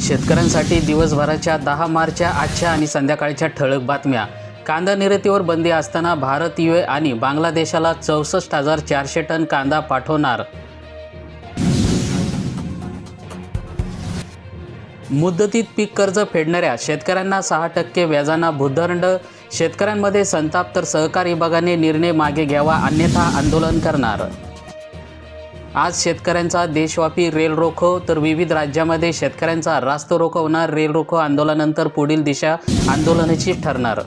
शेतकऱ्यांसाठी दिवसभराच्या दहा मार्चच्या आजच्या आणि संध्याकाळच्या ठळक बातम्या. कांदा निर्यातीवर बंदी असताना भारत यू आणि बांगलादेशाला चौसष्ट हजार चारशे टन कांदा पाठवणार. मुदतीत पीक कर्ज फेडणाऱ्या शेतकऱ्यांना सहा टक्के व्याजांना भूदंड. शेतकऱ्यांमध्ये संताप तर सहकार विभागाने निर्णय मागे घ्यावा अन्यथा आंदोलन करणार. आज शेतकऱ्यांचा देशव्यापी रेल रोखो तर विविध राज्यामध्ये शेतकऱ्यांचा रास्त रोखवणार होणार रेल रोखो आंदोलनानंतर पुढील दिशा आंदोलनाची ठरणार.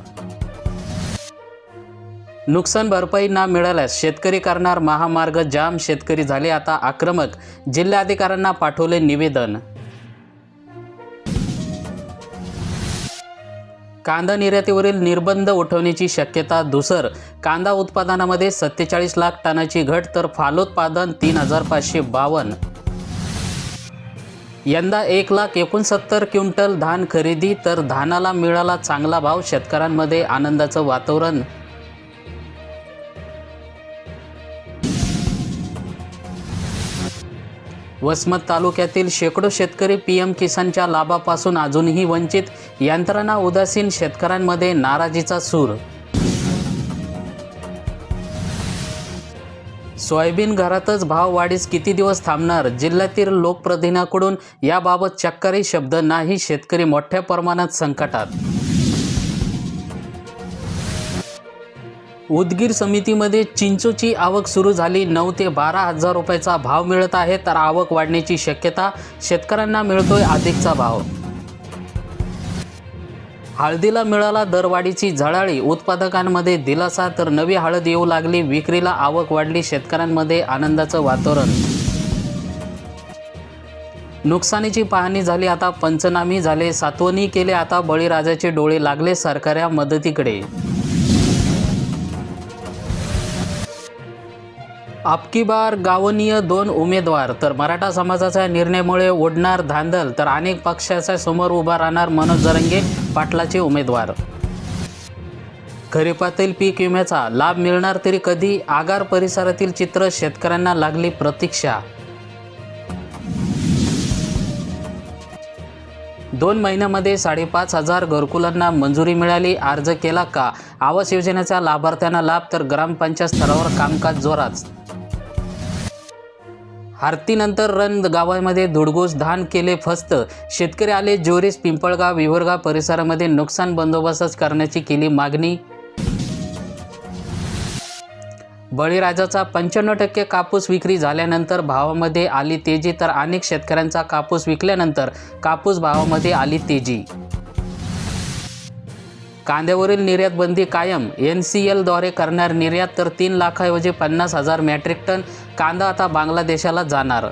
नुकसान भरपाई न मिळाल्यास शेतकरी करणार महामार्ग जाम शेतकरी झाले आता आक्रमक जिल्हाधिकाऱ्यांना पाठवले निवेदन. कांदा निर्यातीवरील निर्बंध उठवण्याची शक्यता दुसर. कांदा उत्पादनामध्ये सत्तेचाळीस लाख टनाची घट तर फालोत्पादन तीन हजार पाचशे बावन्न. यंदा एक लाख एकोणसत्तर क्विंटल धान खरेदी तर धानाला मिळाला चांगला भाव शेतकऱ्यांमध्ये आनंदाचं वातावरण वसमत तालुक्यातील शेकडो शेतकरी पी एम किसानच्या लाभापासून अजूनही वंचित. यंत्रणा उदासीन शेतकऱ्यांमध्ये नाराजीचा सूर. सोयाबीन घरातच भाव वाढीस किती दिवस थांबणार? जिल्ह्यातील लोकप्रतिनिधीकडून याबाबत चक्करही शब्द नाही शेतकरी मोठ्या प्रमाणात संकटात. उदगीर समितीमध्ये चिंचोची आवक सुरू झाली. नऊ ते बारा हजार रुपयाचा भाव मिळत आहे. तर आवक वाढण्याची शक्यता शेतकऱ्यांना मिळतोय अधिकचा भाव. हळदीला मिळाला दरवाढीची झळाळी. उत्पादकांमध्ये दिलासा तर नवी हळद येऊ लागली. विक्रीला आवक वाढली. शेतकऱ्यांमध्ये आनंदाचं वातावरण. नुकसानीची पाहणी झाली. आता पंचनामी झाले. सातवणी केले. आता बळीराजाचे डोळे लागले सरकारच्या मदतीकडे. अबकी बार गावनीय दोन उमेदवार तर मराठा समाजाच्या निर्णयामुळे ओढणार धांदल तर अनेक पक्षाच्या समोर उभा राहणार मनोज जरंगे पाटलाचे उमेदवार. खरीपातील पीक विम्याचा लाभ मिळणार तरी कधी? आगार परिसरातील चित्र शेतकऱ्यांना लागली प्रतीक्षा. दोन महिन्यामध्ये साडेपाच हजार घरकुलांना मंजुरी मिळाली. अर्ज केला का? आवास योजनेचा लाभार्थ्यांना लाभ तर ग्रामपंचायत स्तरावर कामकाज जोरात. आरतीनंतर रण गावामध्ये धुडगूस धान केले फस्त. शेतकरी आले जोरीस पिंपळगाव विवरगाव परिसरामध्ये नुकसान बंदोबस्त करण्याची केली मागणी. बळीराजाचा पंच्याण्णव टक्के कापूस विक्री झाल्यानंतर भावामध्ये आली तेजी तर अनेक शेतकऱ्यांचा कापूस विकल्यानंतर कापूस भावामध्ये आली तेजी. कांद्यावरील निर्यात बंदी कायम. एन सी एलद्वारे करणार निर्यात तर तीन लाखाऐवजी पन्नास हजार मॅट्रिक टन कांदा आता बांगलादेशाला जाणार.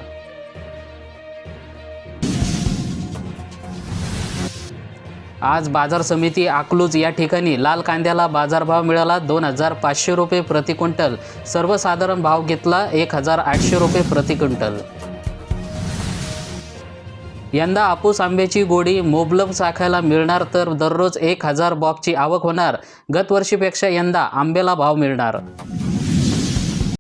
आज बाजार समिती आकलूज. या ठिकाणी लाल कांद्याला बाजारभाव मिळाला दोन हजार पाचशे रुपये प्रति क्विंटल. सर्वसाधारण भाव घेतला एक हजार आठशे रुपये प्रति क्विंटल. यंदा आपूस आंब्याची गोडी मोबलम चाखायला मिळणार तर दररोज एक हजार बॉक्सची आवक होणार. गतवर्षीपेक्षा यंदा आंब्याला भाव मिळणार.